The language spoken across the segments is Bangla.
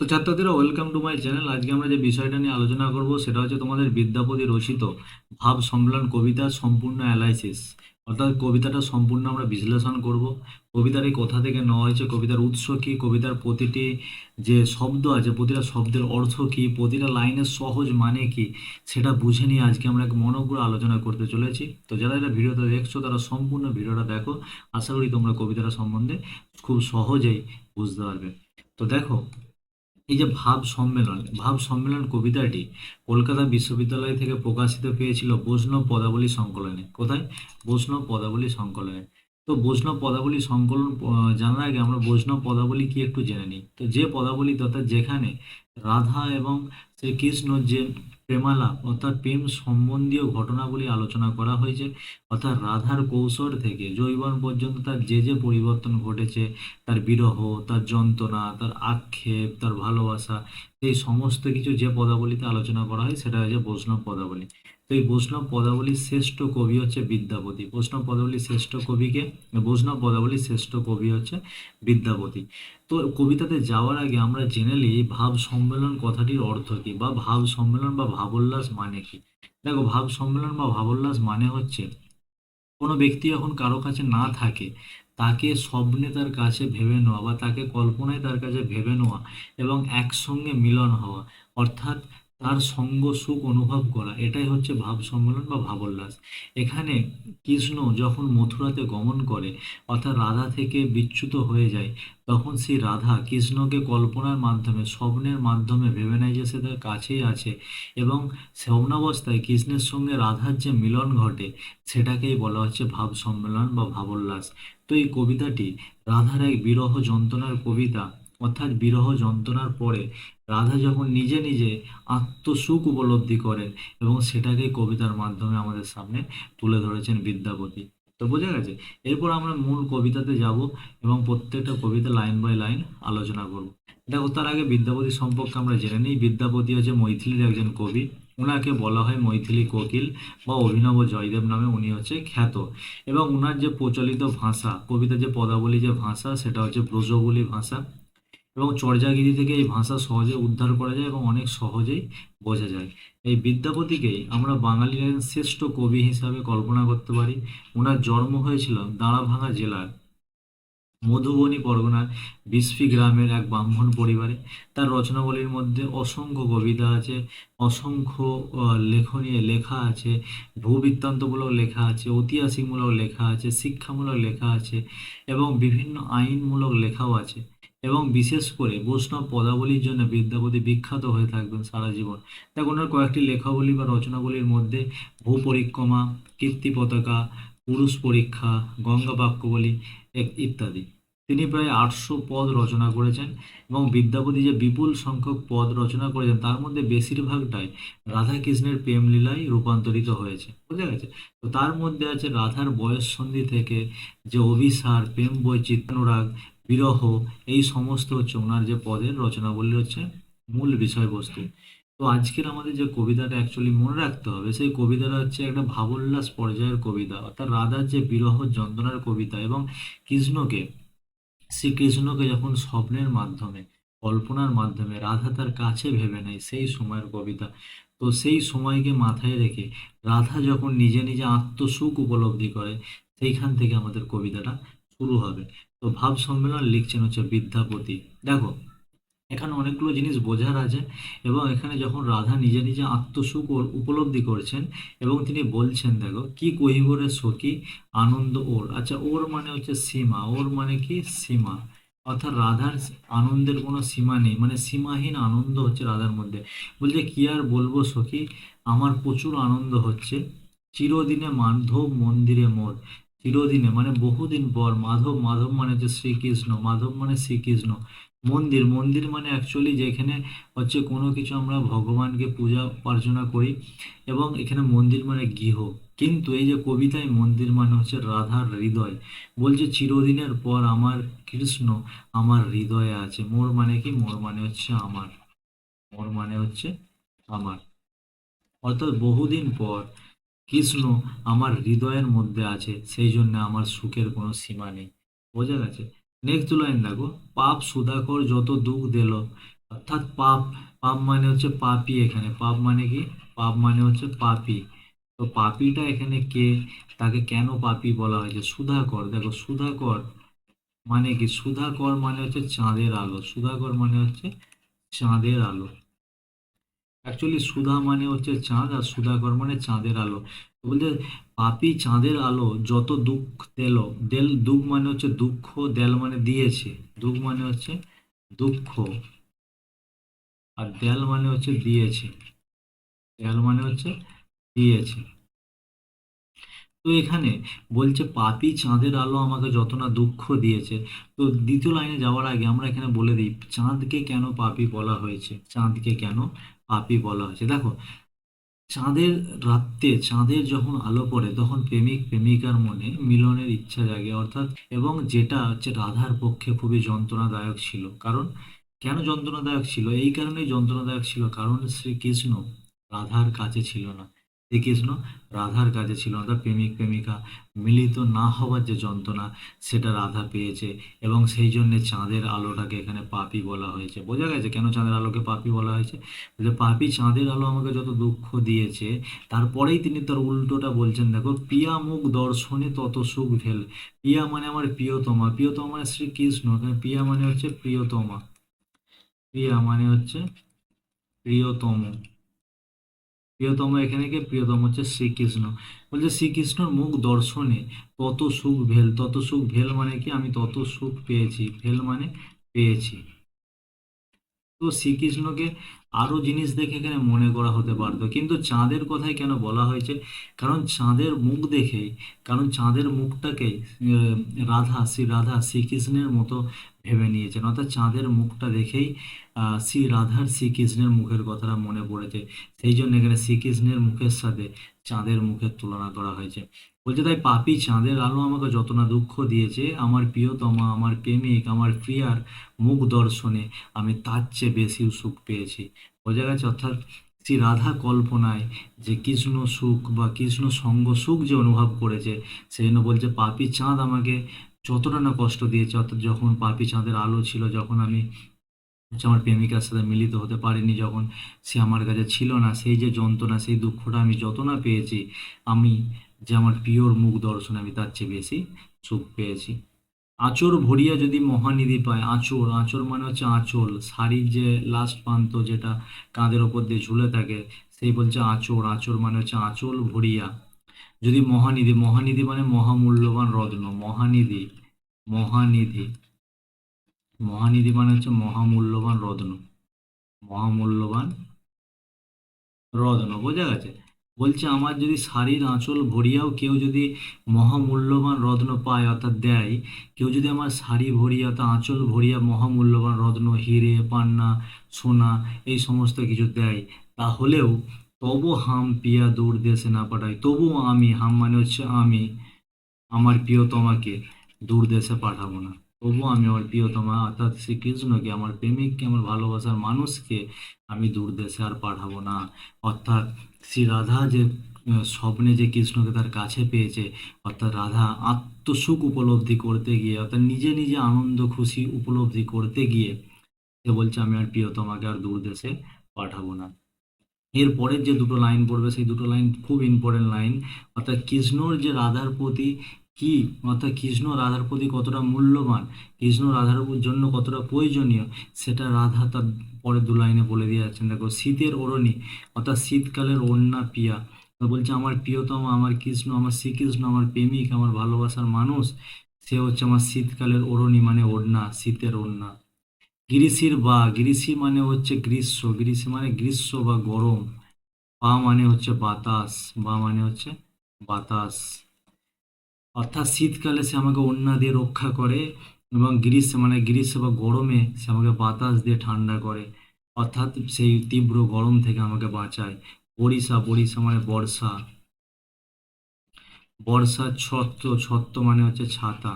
তো ছাত্রছাত্রীরা ওয়েলকাম টু মাই চ্যানেল আজকে আমরা যে বিষয়টা নিয়ে আলোচনা করব, সেটা হচ্ছে তোমাদের বিদ্যাপতি রচিত ভাব সম্মেলন কবিতার সম্পূর্ণ অ্যালাইসিস অর্থাৎ কবিতাটা সম্পূর্ণ আমরা বিশ্লেষণ করব। কবিতার এই কোথা থেকে নেওয়া হয়েছে, কবিতার উৎস কী, কবিতার প্রতিটি যে শব্দ আছে, প্রতিটা শব্দের অর্থ কী, প্রতিটা লাইনের সহজ মানে কি, সেটা বুঝে নিয়ে আজকে আমরা এক মনোগ্র আলোচনা করতে চলেছি। তো যারা এটা ভিডিওটা দেখছ, তারা সম্পূর্ণ ভিডিওটা দেখো। আশা করি তোমরা কবিতাটা সম্বন্ধে খুব সহজেই বুঝতে পারবে। তো দেখো এই যে ভাব সম্মেলন ভাব সম্মেলন কবিতাটি কলকাতা বিশ্ববিদ্যালয় থেকে প্রকাশিত পেয়েছিল বৈষ্ণব পদাবলী সংকলনে। কোথায়? বৈষ্ণব পদাবলী সংকলনে। তো বৈষ্ণব পদাবলী সংকলন জানার আগে আমরা বৈষ্ণব পদাবলী কি একটু জেনে নিই। তো যে পদাবলী তথা যেখানে রাধা এবং শ্রীকৃষ্ণ যে প্রেমালাপ, অর্থাৎ প্রেম সম্বন্ধীয় ঘটনাগুলি আলোচনা করা হয়েছে, অর্থাৎ রাধার কৌশল থেকে জৈবন পর্যন্ত তার যে যে পরিবর্তন ঘটেছে, তার বিরহ, তার যন্ত্রণা, তার আক্ষেপ, তার ভালোবাসা, এই সমস্ত কিছু যে পদাবলিতে আলোচনা করা হয়, সেটা হচ্ছে বৈষ্ণব পদাবলী। তো এই বৈষ্ণব পদাবলীর শ্রেষ্ঠ কবি হচ্ছে বিদ্যাপতি। বৈষ্ণব পদাবলীর শ্রেষ্ঠ কবিকে বৈষ্ণব পদাবলীর শ্রেষ্ঠ কবি হচ্ছে বিদ্যাপতি। তো কবিতাতে যাওয়ার আগে আমরা জেনে নিই ভাব সম্মেলন কথাটির অর্থ কী বা ভাব সম্মেলন বা ভাবোল্লাস মানে কি? দেখো, ভাব সম্মেলন বা ভাবোল্লাস মানে হচ্ছে কোনো ব্যক্তি যখন কারও কাছে না থাকে, তাকে স্বপ্নে তার কাছে ভেবে নেওয়া বা তাকে কল্পনায় তার কাছে ভেবে নেওয়া এবং একসঙ্গে মিলন হওয়া। অর্থাৎ তার সঙ্গ সুখ অনুভব করা, এটাই হচ্ছে ভাব সম্মেলন বা ভাবোল্লাস। এখানে কৃষ্ণ যখন মথুরাতে গমন করে, অর্থাৎ রাধা থেকে বিচ্যুত হয়ে যায়, তখন সেই রাধা কৃষ্ণকে কল্পনার মাধ্যমে, স্বপ্নের মাধ্যমে ভেবে নেয় যে সে তার কাছেই আছে এবং স্বপ্নাবস্থায় কৃষ্ণের সঙ্গে রাধার যে মিলন ঘটে, সেটাকেই বলা হচ্ছে ভাব সম্মেলন বা ভাবোল্লাস। তো এই কবিতাটি রাধার এক বিরহ যন্ত্রণার কবিতা অর্থাৎ বিরহ যন্ত্রণার পরে রাধা যখন নিজে নিজে আত্মসুখ উপলব্ধি করেন এবং সেটাকে কবিতার মাধ্যমে আমাদের সামনে তুলে ধরেছেন বিদ্যাপতি। তো বোঝা গেছে? এরপর আমরা মূল কবিতাতে যাব এবং প্রত্যেকটা কবিতা লাইন বাই লাইন আলোচনা করব। দেখো, তার আগে বিদ্যাপতি সম্পর্কে আমরা জেনে নিই। বিদ্যাপতি হচ্ছে মৈথিলির একজন কবি। ওনাকে বলা হয় মৈথিলি কোকিল বা অভিনব জয়দেব নামে উনি হচ্ছে খ্যাত। এবং ওনার যে প্রচলিত ভাষা, কবিতার যে পদাবলী যে ভাষা, সেটা হচ্ছে ব্রজবুলি ভাষা। এবং চর্যাগিরি থেকে এই ভাষা সহজে উদ্ধার করা যায় এবং অনেক সহজেই বোঝা যায়। এই বিদ্যাপতিকেই আমরা বাঙালির শ্রেষ্ঠ কবি হিসাবে কল্পনা করতে পারি। ওনার জন্ম হয়েছিল দাঁড়াভাঙা জেলার মধুবনী পরগনার বিসফি গ্রামের এক ব্রাহ্মণ পরিবারে। তার রচনাবলীর মধ্যে অসংখ্য কবিতা আছে, অসংখ্য লেখনী লেখা আছে, ভূবৃত্তান্তমূলক লেখা আছে, ঐতিহাসিকমূলক লেখা আছে, শিক্ষামূলক লেখা আছে এবং বিভিন্ন আইনমূলক লেখাও আছে। এবং বিশেষ করে বৈষ্ণব পদাবলীর জন্য বিদ্যাপতি বিখ্যাত হয়ে থাকবেন সারা জীবন। দেখো ওনার কয়েকটি লেখাবলী বা রচনাবলীর মধ্যে ভূপরিক্রমা, কীর্তি পতাকা, পুরুষ পরীক্ষা, গঙ্গা বাক্যবলী ইত্যাদি। তিনি প্রায় আটশো পদ রচনা করেছেন এবং বিদ্যাপতি যে বিপুল সংখ্যক পদ রচনা করেছেন, তার মধ্যে বেশিরভাগটাই রাধাকৃষ্ণের প্রেম লীলায় রূপান্তরিত হয়েছে। বুঝা গেছে তো তার মধ্যে আছে রাধার বয়ঃসন্ধি থেকে যে অভিসার, প্রেম বৈচিত্র্যরাগ বিরহ, এই সমস্ত হচ্ছে ওনার যে পদের রচনাবলী হচ্ছে মূল বিষয়বস্তু। তো আজকের আমাদের যে কবিতাটা অ্যাকচুয়ালি মনে রাখতে হবে, সেই কবিতাটা হচ্ছে একটা ভাবোল্লাস পর্যায়ের কবিতা, অর্থাৎ রাধার যে বিরহ যন্ত্রণার কবিতা এবং কৃষ্ণকে শ্রীকৃষ্ণকে যখন স্বপ্নের মাধ্যমে, কল্পনার মাধ্যমে রাধা তার কাছে ভেবে নেয়, সেই সময়ের কবিতা। তো সেই সময়কে মাথায় রেখে রাধা যখন নিজে নিজে আত্মসুখ উপলব্ধি করে, সেইখান থেকে আমাদের কবিতাটা শুরু হবে। তো ভাব সম্মেলন লিখছেন হচ্ছে বিদ্যাপতি। দেখো, এখানে অনেকগুলো জিনিস বোঝার আছে এবং এখানে যখন রাধা নিজে নিজে আত্মসুখ উপলব্ধি করছেন এবং তিনি বলছেন, দেখো, কি কহিবরে সখী, আনন্দ ওর। আচ্ছা ওর মানে হচ্ছে সীমা। ওর মানে কি? সীমা। অর্থাৎ রাধার আনন্দের কোনো সীমা নেই। মানে সীমাহীন আনন্দ হচ্ছে রাধার মধ্যে। বলছে, কি আর বলব সখী? আমার প্রচুর আনন্দ হচ্ছে। চিরদিনে মাধব মন্দিরে মোর। চিরদিনে মানে বহুদিন পর, মাধব মাধব মানে হচ্ছে শ্রীকৃষ্ণ, মাধব মানে শ্রীকৃষ্ণ। মন্দির মন্দির মানে অ্যাকচুয়ালি যেখানে হচ্ছে কোনো কিছু আমরা ভগবানকে পূজা, অর্চনা করি এবং এখানে মন্দির মানে গৃহ। কিন্তু এই যে কবিতায় মন্দির মানে হচ্ছে রাধার হৃদয়, বলছে চিরদিনের পর আমার কৃষ্ণ আমার হৃদয়ে আছে। মোর মানে কি? মোর মানে হচ্ছে আমার। মোর মানে হচ্ছে আমার। অর্থাৎ বহুদিন পর কৃষ্ণ আমার হৃদয়ের মধ্যে আছে, সেই জন্য আমার সুখের কোনো সীমা নেই। বোঝা গেছে? নেক্সট লাইন দেখো, পাপ সুধাকর যত দুঃখ দিল, অর্থাৎ পাপ পাপ মানে হচ্ছে পাপি এখানে। পাপ মানে কি? পাপ মানে হচ্ছে পাপি। তো পাপিটা এখানে কে? তাকে কেন পাপী বলা হয়েছে? সুধাকর। দেখো, সুধাকর মানে কি? সুধাকর মানে হচ্ছে চাঁদের আলো। সুধাকর মানে হচ্ছে চাঁদের আলো। অ্যাকচুয়ালি সুধা মানে হচ্ছে চাঁদ আর সুধাকর মানে চাঁদের আলো। বলতে পাপি চাঁদের আলো যত দুঃখ দেল দেল দুঃখ মানে হচ্ছে দুঃখ, দেল মানে দিয়েছে। দুঃখ মানে হচ্ছে দুঃখ। আর দেল মানে হচ্ছে দিয়েছে। দেল মানে হচ্ছে দিয়েছে। তো এখানে বলছে, পাপি চাঁদের আলো আমাকে যত না দুঃখ দিয়েছে। তো দ্বিতীয় লাইনে যাওয়ার আগে আমরা এখানে বলে দিই, চাঁদকে কেন পাপি বলা হয়েছে? চাঁদকে কেন পাপি বলা হয়েছে? দেখো, চাঁদের রাত্রে, চাঁদের যখন আলো পড়ে, তখন প্রেমিক, প্রেমিকার মনে মিলনের ইচ্ছা জাগে, অর্থাৎ, এবং যেটা হচ্ছে রাধার পক্ষে খুবই যন্ত্রণাদায়ক ছিল। কারণ, কেন যন্ত্রণাদায়ক ছিল? এই কারণেই যন্ত্রণাদায়ক ছিল। কারণ শ্রীকৃষ্ণ রাধার কাছে ছিল না। শ্রীকৃষ্ণ রাধার কাছে ছিল তার প্রেমিক, প্রেমিকা মিলিত না হওয়ার যে যন্ত্রণা, সেটা রাধা পেয়েছে এবং সেই জন্যে চাঁদের আলোটাকে এখানে পাপি বলা হয়েছে। বোঝা গেছে কেন চাঁদের আলোকে পাপি বলা হয়েছে? যে পাপি চাঁদের আলো আমাকে যত দুঃখ দিয়েছে, তারপরেই তিনি তার উল্টোটা বলছেন, দেখো, পিয়া মুখ দর্শনে তত সুখ ভেল পিয়া মানে আমার প্রিয়তমা। প্রিয়তমা মানে শ্রীকৃষ্ণ পিয়া মানে হচ্ছে প্রিয়তমা। প্রিয়া মানে হচ্ছে প্রিয়তম। প্রিয়তম এখানে কে? প্রিয়তম হচ্ছে শ্রীকৃষ্ণ। বলছে, শ্রীকৃষ্ণর মুখ দর্শনে তত সুখ ভেল, তত সুখ ভেল মানে কি? আমি তত সুখ পেয়েছি, ভেল মানে পেয়েছি। তো শ্রীকৃষ্ণকে আরও জিনিস দেখে এখানে মনে করা হতে পারতো। কিন্তু চাঁদের কথাই কেন বলা হয়েছে? কারণ চাঁদের মুখ দেখেই কারণ চাঁদের মুখটাকে রাধা, শ্রী রাধা শ্রীকৃষ্ণের মতো ভেবে নিয়েছেন। অর্থাৎ চাঁদের মুখটা দেখেই শ্রী রাধার শ্রীকৃষ্ণের মুখের কথাটা মনে পড়েছে। সেই জন্য এখানে শ্রীকৃষ্ণের মুখের সাথে চাঁদের মুখের তুলনা করা হয়েছে। বলছে, তাই পাপি চাঁদের আলো আমাকে যত না দুঃখ দিয়েছে, আমার প্রিয়তমা, আমার প্রেমিক, আমার প্রিয়ার মুখ দর্শনে আমি তার চেয়ে বেশি সুখ পেয়েছি। বোঝা গেছে, অর্থাৎ শ্রী রাধা কল্পনায় যে কৃষ্ণ সুখ বা কৃষ্ণ সঙ্গ সুখ যে অনুভব করেছে, সেই জন্য বলছে, পাপি চাঁদ আমাকে যতটা না কষ্ট দিয়েছে, অর্থাৎ যখন পাপি চাঁদের আলো ছিল, যখন আমি হচ্ছে আমার প্রেমিকার সাথে মিলিত হতে পারিনি, যখন সে আমার কাছে ছিল না, সেই যে যন্ত্রণা, সেই দুঃখটা আমি যত না পেয়েছি, আমি যে আমার প্রিয়র মুখ দর্শন আমি তার চেয়ে বেশি সুখ পেয়েছি। আঁচর ভরিয়া যদি মহানিধি পায় আঁচর আঁচর মানে হচ্ছে আঁচল শাড়ির যে লাস্ট প্রান্ত যেটা কাঁধের ওপর দিয়ে ঝুলে থাকে, সেই বলছে আঁচর আঁচর মানে হচ্ছে আঁচল ভরিয়া। যদি মহানিধি মহানিধি মানে মহামূল্যবান রত্ন মহানিধি মহানিধি। মহানিধি মানে হচ্ছে মহামূল্যবান রত্ন মহামূল্যবান রত্ন বোঝা গেছে? বলছে, আমার যদি শাড়ির আঁচল ভরিয়াও কেউ যদি মহামূল্যবান রত্ন পায় অর্থাৎ দেয়, কেউ যদি আমার শাড়ি ভরিয়া তা আঁচল ভরিয়া মহামূল্যবান রত্ন হিরে, পান্না, সোনা, এই সমস্ত কিছু দেয়, তাহলেও তবু হাম পিয়া দূর দেশে না পাঠাই তবুও আমি, হাম মানে হচ্ছে আমি, আমার প্রিয়তমাকে দূর দেশে পাঠাবো না। তবুও আমি আমার প্রিয়তমা, অর্থাৎ শ্রীকৃষ্ণকে, আমার প্রেমিককে, আমার ভালোবাসার মানুষকে আমি দূর দেশে আর পাঠাবো না। অর্থাৎ শ্রী রাধা যে স্বপ্নে যে কৃষ্ণকে তার কাছে পেয়েছে, অর্থাৎ রাধা আত্মসুখ উপলব্ধি করতে গিয়ে, অর্থাৎ নিজে নিজে আনন্দ খুশি উপলব্ধি করতে গিয়ে, সে বলছে, আমি আর প্রিয়তমাকে আর দূর দেশে পাঠাবো না। এর পরের যে দুটো লাইন পড়বে, সেই দুটো লাইন খুব ইম্পর্টেন্ট লাইন অর্থাৎ কৃষ্ণর যে রাধার প্রতি কি? অর্থাৎ কৃষ্ণ রাধার প্রতি কতটা মূল্যবান? কৃষ্ণ রাধার জন্য কতটা প্রয়োজনীয়? সেটা রাধা তার পরের দু লাইনে বলে দিয়ে যাচ্ছেন। দেখো, শীতের ওড়নি, অর্থাৎ শীতকালের ওড়না পিয়া। বলছে, আমার প্রিয়তম, আমার কৃষ্ণ, আমার শ্রীকৃষ্ণ, আমার প্রেমিক, আমার ভালোবাসার মানুষ, সে হচ্ছে আমার শীতকালের ওড়নি মানে ওড়না, শীতের ওড়না। গ্রীষ্মের বা, গ্রীষ্ম মানে হচ্ছে গ্রীষ্ম গ্রীষ্ম মানে গ্রীষ্ম বা গরম পা মানে হচ্ছে বাতাস, বা মানে হচ্ছে বাতাস। অর্থাৎ শীতকালে সে আমাকে ওড়না দিয়ে রক্ষা করে এবং গ্রীষ্ম মানে গ্রীষ্ম বা গরমে সে আমাকে বাতাস দিয়ে ঠান্ডা করে। অর্থাৎ সেই তীব্র গরম থেকে আমাকে বাঁচায়। বরিশা বরিশা মানে বর্ষা। বর্ষার ছত্র ছত্র মানে হচ্ছে ছাতা।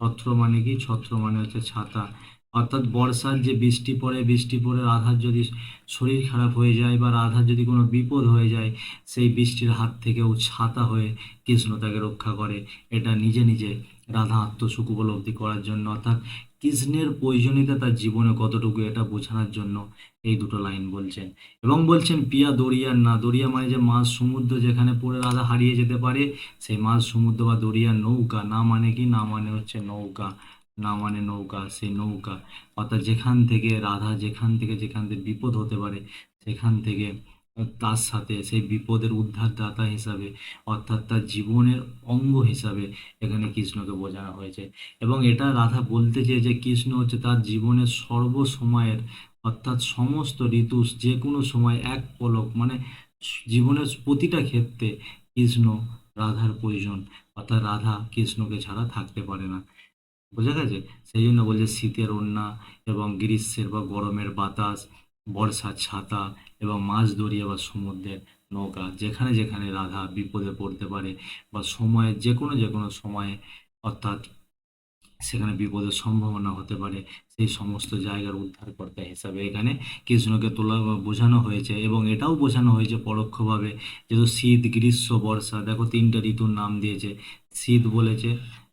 ছত্র মানে কি? ছত্র মানে হচ্ছে ছাতা। অর্থাৎ বর্ষার যে বৃষ্টি পড়ে বৃষ্টি পড়ে রাধার যদি শরীর খারাপ হয়ে যায় বা রাধার যদি কোনো বিপদ হয়ে যায়, সেই বৃষ্টির হাত থেকেও ছাতা হয়ে কৃষ্ণ তাকে রক্ষা করে। এটা নিজে নিজে রাধা আত্মসুখ উপলব্ধি করার জন্য, অর্থাৎ কৃষ্ণের প্রয়োজনীয়তা তার জীবনে কতটুকু এটা বোঝানোর জন্য এই দুটো লাইন বলছেন। এবং বলছেন, পিয়া দরিয়ার না দরিয়া মানে যে মাছ সমুদ্র যেখানে পড়ে রাধা হারিয়ে যেতে পারে, সেই মাছ সমুদ্র বা দরিয়ার নৌকা, না মানে কি, না মানে হচ্ছে নৌকা। না মানে নৌকা সেই নৌকা। অর্থাৎ যেখান থেকে রাধা, যেখান থেকে যেখান থেকে বিপদ হতে পারে, সেখান থেকে তার সাথে সেই বিপদের উদ্ধারদাতা হিসাবে, অর্থাৎ তার জীবনের অঙ্গ হিসাবে এখানে কৃষ্ণকে বোঝানো হয়েছে। এবং এটা রাধা বলতে চেয়ে যে কৃষ্ণ হচ্ছে তার জীবনের সর্বসময়ের, অর্থাৎ সমস্ত ঋতু যে কোনো সময় এক পলক মানে জীবনের প্রতিটা ক্ষেত্রে কৃষ্ণ রাধার প্রয়োজন। অর্থাৎ রাধা কৃষ্ণকে ছাড়া থাকতে পারে না। বোঝা গেছে? সেই জন্য বলছে শীতের ওড়না এবং গ্রীষ্মের বা গরমের বাতাস, বর্ষার ছাতা এবং মাছ দরিয়া বা সমুদ্রের নৌকা, যেখানে যেখানে রাধা বিপদে পড়তে পারে বা সময়ে যে কোনো যে কোনো সময়ে, অর্থাৎ সেখানে বিপদের সম্ভাবনা হতে পারে, সেই সমস্ত জায়গার উদ্ধারকর্তা হিসাবে এখানে কৃষ্ণকে তোলা বোঝানো হয়েছে এবং এটাও বোঝানো হয়েছে পরোক্ষভাবে, যেহেতু শীত, গ্রীষ্ম, বর্ষা, দেখো তিনটা ঋতুর নাম দিয়েছে। শীত বলেছে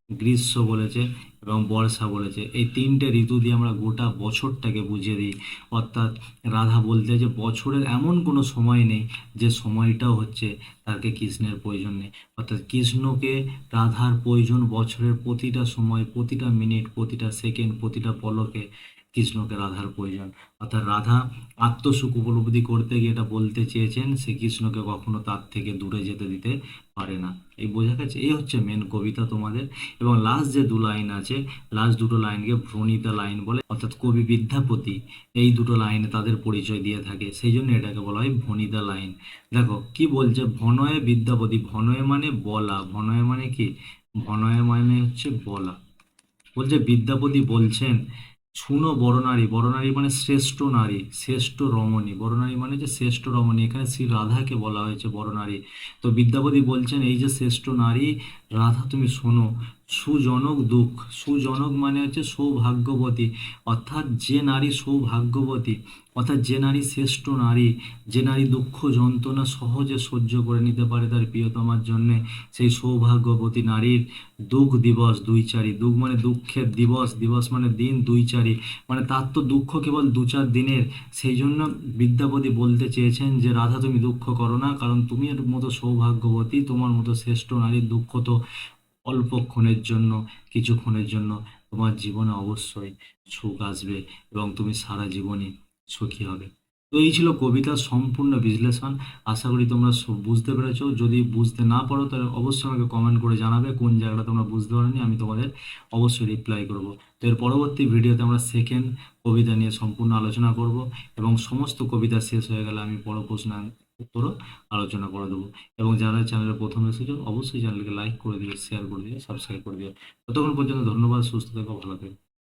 গ্রীষ্ম বলেছে এবং বর্ষা বলেছে। এই তিনটে ঋতু দিয়ে আমরা গোটা বছরটাকে বুঝিয়ে দিই। অর্থাৎ রাধা বলতে যে বছরের এমন কোনো সময় নেই যে সময়টাও হচ্ছে তাকে কৃষ্ণের প্রয়োজন নেই। অর্থাৎ কৃষ্ণকে রাধার প্রয়োজন বছরের প্রতিটা সময়, প্রতিটা মিনিট, প্রতিটা সেকেন্ড, প্রতিটা পলকে কৃষ্ণকে রাধার প্রয়োজন। অর্থাৎ রাধা আত্মসুখ উপলব্ধি করতে গিয়ে এটা বলতে চেয়েছেন, সে কৃষ্ণকে কখনো তার থেকে দূরে যেতে দিতে পারে না। এই বোঝা গেছে, এই হচ্ছে মেন কবিতা তোমাদের। এবং লাস্ট যে দু লাইন আছে লাস্ট দুটো লাইনকে ভ্রণিতা লাইন বলে, অর্থাৎ কবি বিদ্যাপতি এই দুটো লাইনে তাদের পরিচয় দিয়ে থাকে। সেই জন্য এটাকে বলা হয় ভণিতা লাইন দেখো, কি বলছে? ভনয়ে বিদ্যাপতি ভনয়ে মানে বলা। ভনয়ে মানে কি? ভনয়ে মানে হচ্ছে বলা। বলছে বিদ্যাপতি বলছেন শুনো বড়নারী বড়নারী মানে শ্রেষ্ঠ নারী, শ্রেষ্ঠ রমণী। বড়নারী মানে যে শ্রেষ্ঠ রমণী। এখানে শ্রী রাধাকে বলা হয়েছে বড় নারী। তো বিদ্যাপতি বলছেন, এই যে শ্রেষ্ঠ নারী, রাধা তুমি শোনো সুজনক দুঃখ। সুজনক মানে হচ্ছে সৌভাগ্যবতী। অর্থাৎ যে নারী সৌভাগ্যবতী, অর্থাৎ যে নারী শ্রেষ্ঠ নারী, যে নারী দুঃখ যন্ত্রণা সহজে সহ্য করে নিতে পারে তার প্রিয়তমার জন্যে, সেই সৌভাগ্যবতী নারীর দুঃখ দিবস দুই চারি দুঃখ মানে দুঃখের দিবস। দিবস মানে দিন দুই চারি মানে তার তো দুঃখ কেবল দু চার দিনের। সেই জন্য বিদ্যাপতি বলতে চেয়েছেন যে, রাধা, তুমি দুঃখ করো না, কারণ তুমি এর মতো সৌভাগ্যবতী, তোমার মতো শ্রেষ্ঠ নারীর দুঃখ তো অল্পক্ষণের জন্য কিছুক্ষণের জন্য তোমার জীবনে অবশ্যই সুখ আসবে এবং তুমি সারা জীবনই সুখী হবে। তো এই ছিল কবিতার সম্পূর্ণ বিশ্লেষণ। আশা করি তোমরা বুঝতে পেরেছ। যদি বুঝতে না পারো, তাহলে অবশ্যই আমাকে কমেন্ট করে জানাবে কোন জায়গাটা তোমরা বুঝতে পারোনি, আমি তোমাদের অবশ্যই রিপ্লাই করব। তো এর পরবর্তী ভিডিওতে আমরা সেকেন্ড কবিতা নিয়ে সম্পূর্ণ আলোচনা করব এবং সমস্ত কবিতা শেষ হয়ে গেলে আমি পর উত্তরও আলোচনা করে দেবো। এবং যারা চ্যানেলে প্রথম এসেছ, অবশ্যই চ্যানেলকে লাইক করে দিবে শেয়ার করে দিও সাবস্ক্রাইব করে দিও ততক্ষণ পর্যন্ত ধন্যবাদ, সুস্থ থেকো, ভালো থেকো।